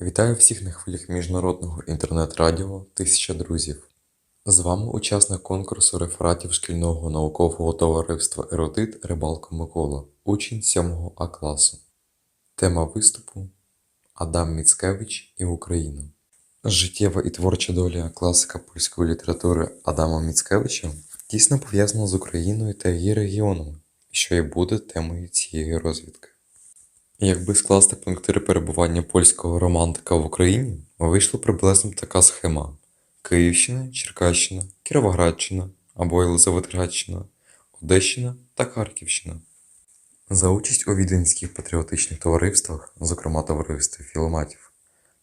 Вітаю всіх на хвилях міжнародного інтернет-радіо «Тисяча друзів». З вами учасник конкурсу рефератів шкільного наукового товариства «Ерудит» Рибалко Микола, учень 7 А класу. Тема виступу Адам Міцкевич і Україна. Життєва і творча доля класика польської літератури Адама Міцкевича тісно пов'язана з Україною та її регіонами, що і буде темою цієї розвідки. Якби скласти пунктири перебування польського романтика в Україні, вийшла приблизно така схема: Київщина, Черкащина, Кіровоградщина або Єлизаветградщина, Одещина та Харківщина. За участь у віденських патріотичних товариствах, зокрема товаристві філоматів,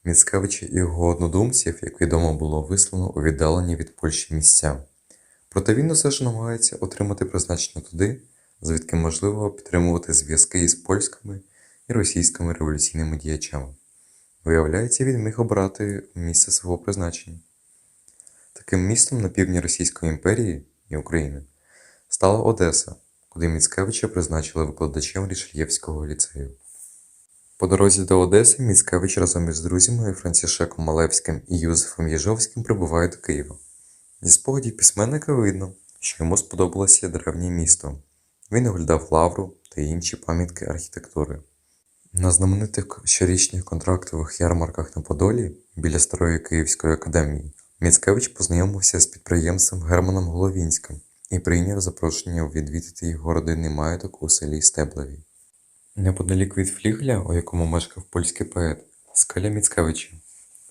Міцкевича і його однодумців, як відомо, було вислано у віддалені від Польщі місця. Проте він усе ж намагається отримати призначення туди, звідки можливо підтримувати зв'язки із польськими і російськими революційними діячами. Виявляється, він міг обрати місце свого призначення. Таким містом на півдні Російської імперії і України стала Одеса, куди Міцкевича призначили викладачем Рішельєвського ліцею. По дорозі до Одеси Міцкевич разом із друзями Францішеком Малевським і Юзефом Єжовським прибуває до Києва. Зі спогадів письменника видно, що йому сподобалося древнє місто. Він оглядав лавру та інші пам'ятки архітектури. На знаменитих щорічних контрактових ярмарках на Подолі біля Старої Київської академії Міцкевич познайомився з підприємцем Германом Головінським і прийняв запрошення відвідати його родинний маєток у селі Стеблеві. Неподалік від флігеля, у якому мешкав польський поет, скеля Міцкевича.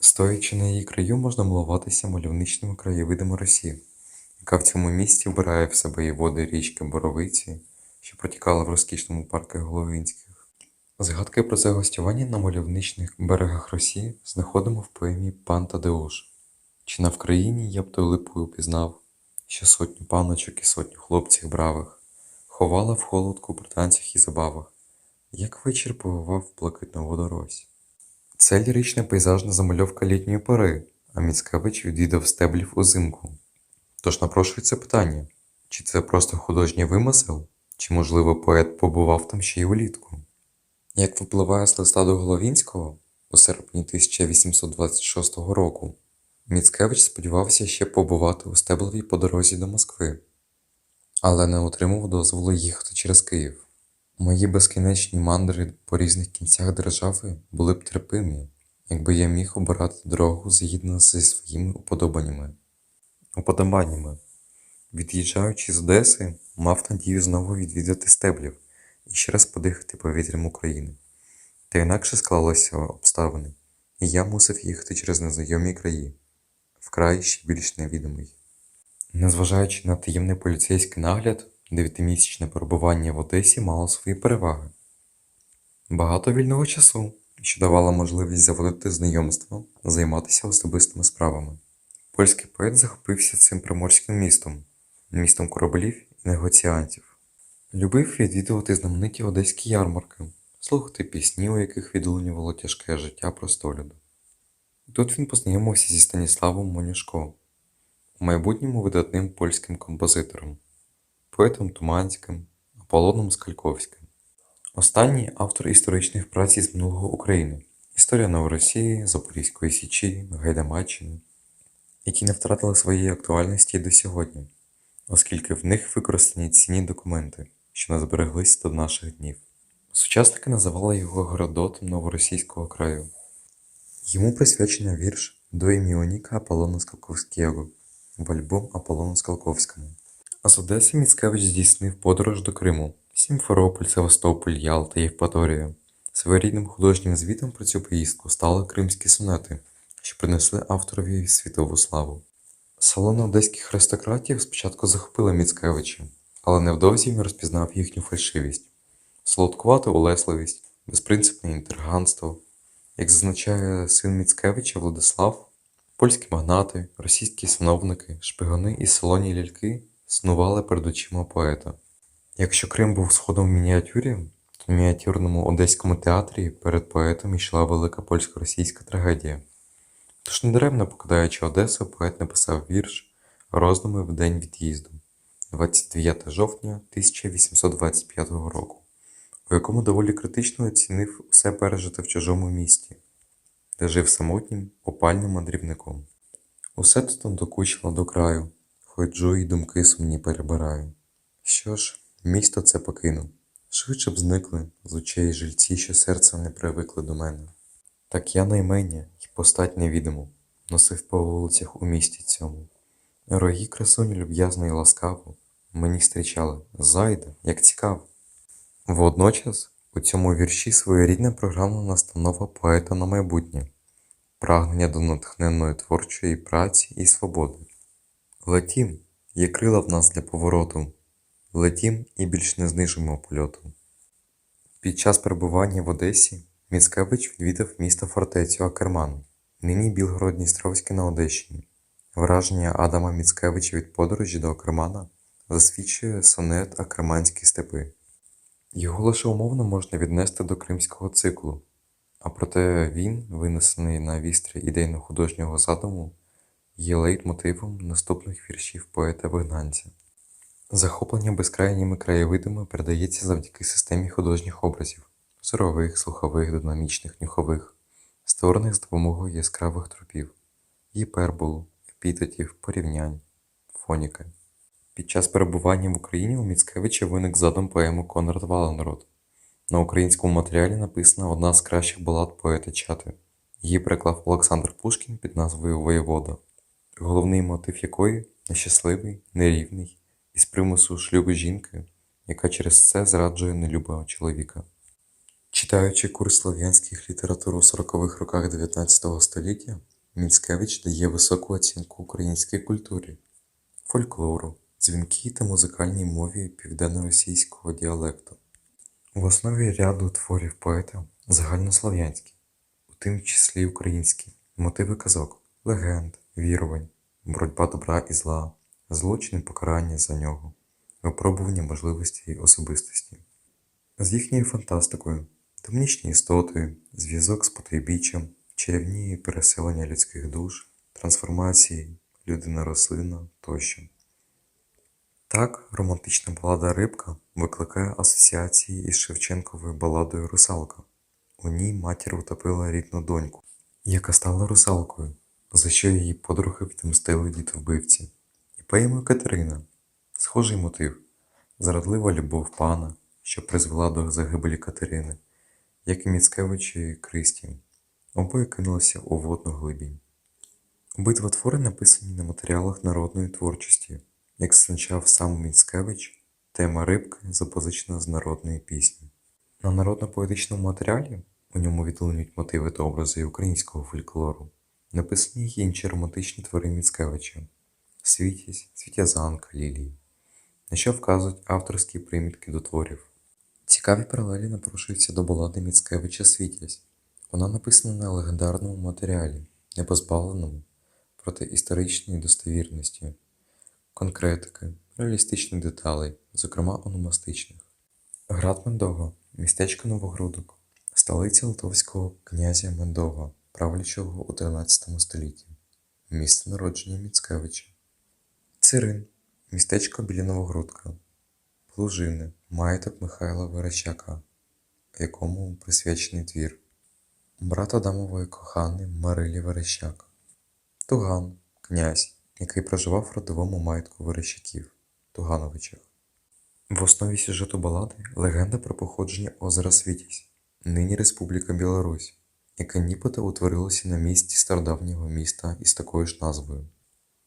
Стоячи на її краю, можна милуватися мальовничними краєвидами Росії, яка в цьому місті вбирає в себе і води річки Боровиці, що протікала в розкішному парку Головинських. Згадки про це гостювання на мальовничних берегах Росії знаходимо в поемі «Пан Тадеуш». Чи на Вкраїні я б той липою пізнав, що сотню паночок і сотню хлопців бравих ховала в холодку при танцях і забавах, як вечір повивав блакитну водорось. Це лірична пейзажна замальовка літньої пори, а Міцкевич відвідав стеблів узимку. Тож напрошується питання, чи це просто художній вимисел, чи, можливо, поет побував там ще й улітку. Як випливає з листа до Головінського у серпні 1826 року, Міцкевич сподівався ще побувати у Стеблові по дорозі до Москви, але не отримав дозволу їхати через Київ. Мої безкінечні мандри по різних кінцях держави були б терпимі, якби я міг обирати дорогу згідно зі своїми уподобаннями. Уподобаннями. Від'їжджаючи з Одеси, мав надію знову відвідати стеблів і ще раз подихати повітрям України. Та інакше склалися обставини, і я мусив їхати через незнайомі краї, вкрай ще більш невідомий. Незважаючи на таємний поліцейський нагляд, дев'ятимісячне перебування в Одесі мало свої переваги. Багато вільного часу, що давало можливість заводити знайомства, займатися особистими справами. Польський поет захопився цим приморським містом, містом кораблів і негоціантів. Любив відвідувати знамениті одеські ярмарки, слухати пісні, у яких відлунювало тяжке життя простолюду. Тут він познайомився зі Станіславом Монюшко, у майбутньому видатним польським композитором, поетом Туманським, Аполлоном Скальковським. Останній автор історичних праць із минулого України, історія Новоросії, Запорізької Січі, Гайдамаччини, які не втратили своєї актуальності до сьогодні, оскільки в них використані цінні документи що не збереглись до наших днів. Сучасники називали його Геродотом новоросійського краю. Йому присвячено вірш до ім'яніка Аполлона Скалковського в альбом Аполлону Скалковському. А з Одеси Міцкевич здійснив подорож до Криму, Сімферополь, Севастополь, Ялта, Євпаторія. Своєрідним художнім звітом про цю поїздку стали кримські сонети, що принесли авторові світову славу. Салони одеських аристократів спочатку захопили Міцкевича, але невдовзі він розпізнав їхню фальшивість, солодкувату улесливість, безпринципне інтерганство. Як зазначає син Міцкевича Владислав, польські магнати, російські сановники, шпигуни і солоні ляльки снували перед очима поета. Якщо Крим був сходом в мініатюрі, то в мініатюрному одеському театрі перед поетом йшла велика польсько-російська трагедія. Тож недаремно покидаючи Одесу, поет написав вірш роздуми в день від'їзду. 29 жовтня 1825 року, у якому доволі критично оцінив усе пережите в чужому місті. де жив самотнім опальним мандрівником. Усе тут надокучило до краю, ходжу і думки сумні перебираю. Що ж, місто це покинув, швидше б зникли з очей жильці, що серцем не привикли до мене. Так я наймення й постать невідому носив по вулицях у місті цьому. Рогі красуні люб'язно і ласкаво мені зустрічали зайда, як цікаво. Водночас у цьому вірші своєрідна програмна настанова поета на майбутнє, прагнення до натхненної творчої праці і свободи. Летім, є крила в нас для повороту, летім і більш не знижимо польоту. Під час перебування в Одесі Міцкевич відвідав місто фортецю Акерман, нині Білгород-Дністровське на Одещині. Враження Адама Міцкевича від подорожі до Акермана засвідчує сонет Акерманські степи. Його лише умовно можна віднести до кримського циклу, а проте він, винесений на вістря ідейно-художнього задуму, є лейтмотивом наступних віршів поета-вигнанця. Захоплення безкрайніми краєвидами передається завдяки системі художніх образів зорових, слухових, динамічних, нюхових, створених з допомогою яскравих тропів, гіперболу, епітетів, порівнянь, фоніки. Під час перебування в Україні у Міцкевича виник задум поеми Конрад Валенрод. На українському матеріалі написана одна з кращих балад поета Чати. Її переклав Олександр Пушкін під назвою Воєвода, головний мотив якої нещасливий, нерівний, із примусу шлюбу жінки, яка через це зраджує нелюбого чоловіка. Читаючи курс слов'янських літератур у 40-х роках 19 століття, Міцкевич дає високу оцінку українській культурі, фольклору, дзвінкій та музикальній мові південно-російського діалекту. В основі ряду творів поета загальнослов'янські, у тим числі українські, мотиви казок, легенд, вірувань, боротьба добра і зла, злочин і покарання за нього, випробування можливості й особистості. З їхньою фантастикою, демонічні істоти, зв'язок з потойбіччям, чарівні переселення людських душ, трансформації, людина-рослина тощо. Так, романтична балада Рибка викликає асоціації із Шевченковою баладою Русалка. У ній матір утопила рідну доньку, яка стала русалкою, за що її подруги відмстили дітовбивці. І поемою Катерина схожий мотив зрадлива любов пана, що призвела до загибелі Катерини, як і Міцкевич і Кристі. Обоє кинулися у водну глибінь. Обидва твори написані на матеріалах народної творчості. Як зазначав сам Міцкевич, тема рибки запозичена з народної пісні. На народно-поетичному матеріалі у ньому відлунюють мотиви та образи українського фольклору, написані й інші романтичні твори Міцкевича Світязь, Світязанка, Лілії, на що вказують авторські примітки до творів. Цікаві паралелі напрошуються до балади Міцкевича Світязь. Вона написана на легендарному матеріалі, не позбавленому, проте історичної достовірності конкретики, реалістичних деталей, зокрема ономастичних. Град Мендова містечко Новогрудок, столиця Литовського князя Мендова, правлячого у 13 столітті, місце народження Міцкевича, Цирин містечко біля Новогрудка, Плужини, маєток Михайла Верещака, якому присвячений твір, брат Адамової коханий Марилі Верещак, Туган, князь який проживав в родовому маєтку Верещаків Тугановичах. В основі сюжету балади легенда про походження озера Світязь, нині Республіка Білорусь, яке нібито утворилося на місці стародавнього міста із такою ж назвою.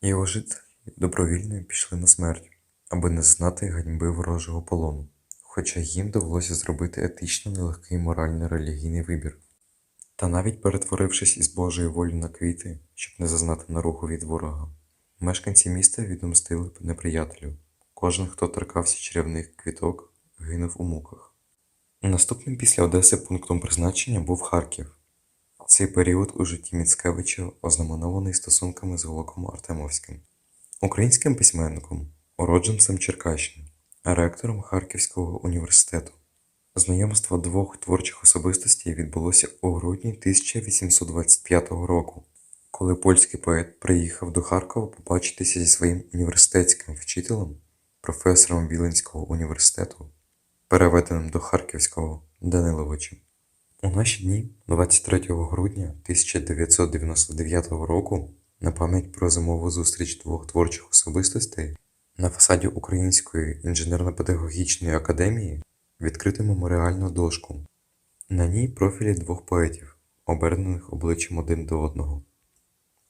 Його жителі добровільно пішли на смерть, аби не знати ганьби ворожого полону, хоча їм довелося зробити етично нелегкий морально-релігійний вибір. Та навіть перетворившись із Божої волі на квіти, щоб не зазнати наруху від ворога. Мешканці міста відомстили неприятелю. Кожен, хто торкався чарівних квіток, гинув у муках. Наступним після Одеси пунктом призначення був Харків. Цей період у житті Міцкевича ознаменований стосунками з Голоком Артемовським, українським письменником, уродженцем Черкащини, ректором Харківського університету. Знайомство двох творчих особистостей відбулося у грудні 1825 року коли польський поет приїхав до Харкова побачитися зі своїм університетським вчителем, професором Віленського університету, переведеним до Харківського Даниловичем. У наші дні, 23 грудня 1999 року, на пам'ять про зимову зустріч двох творчих особистостей, на фасаді Української інженерно-педагогічної академії відкрито меморіальну дошку. На ній профілі двох поетів, обернених обличчям один до одного,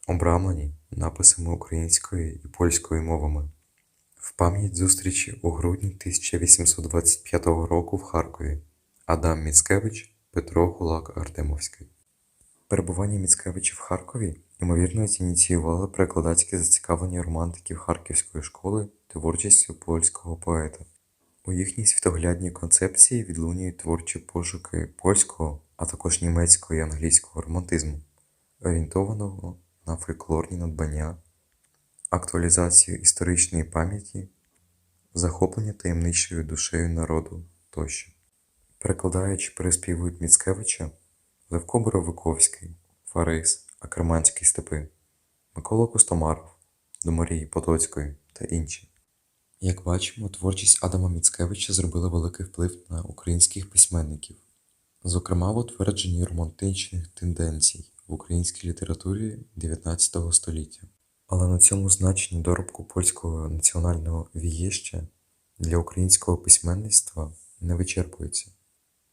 обрамлені написами українською і польською мовами. В пам'ять зустрічі у грудні 1825 року в Харкові Адам Міцкевич, Петро Гулак Артемовський. Перебування Міцкевича в Харкові, ймовірно, зініціювали перекладацьке зацікавлення романтиків Харківської школи творчістю польського поета. У їхній світоглядній концепції відлунюють творчі пошуки польського, а також німецького і англійського романтизму, орієнтованого на фольклорні надбання, актуалізацію історичної пам'яті, захоплення таємничою душею народу тощо. Перекладаючи переспівують Міцкевича, Левко Боровиковський, Фарис, Акерманські степи, Микола Костомаров, до Марії Потоцької та інші. Як бачимо, творчість Адама Міцкевича зробила великий вплив на українських письменників, зокрема в утвердженні романтичних тенденцій в українській літературі XIX століття. Але на цьому значенні доробку польського національного вієща для українського письменництва не вичерпується.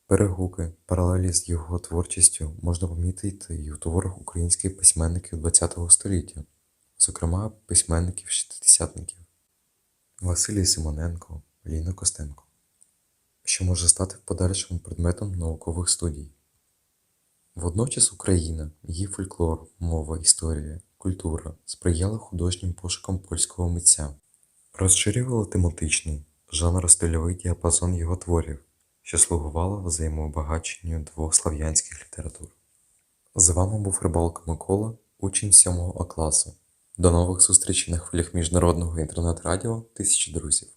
Перегуки, паралелі з його творчістю можна помітити і у творах українських письменників ХХ століття, зокрема письменників-шістдесятників Василій Симоненко, Ліна Костенко, що може стати в подальшому предметом наукових студій. Водночас Україна, її фольклор, мова, історія, культура сприяли художнім пошукам польського митця, розширювали тематичний, жанро-стильовий діапазон його творів, що слугувало взаємобагаченню двох слав'янських літератур. З вами був Рибалка Микола, учень 7 А класу. До нових зустрічей на хвилях міжнародного інтернет-радіо «Тисячі друзів».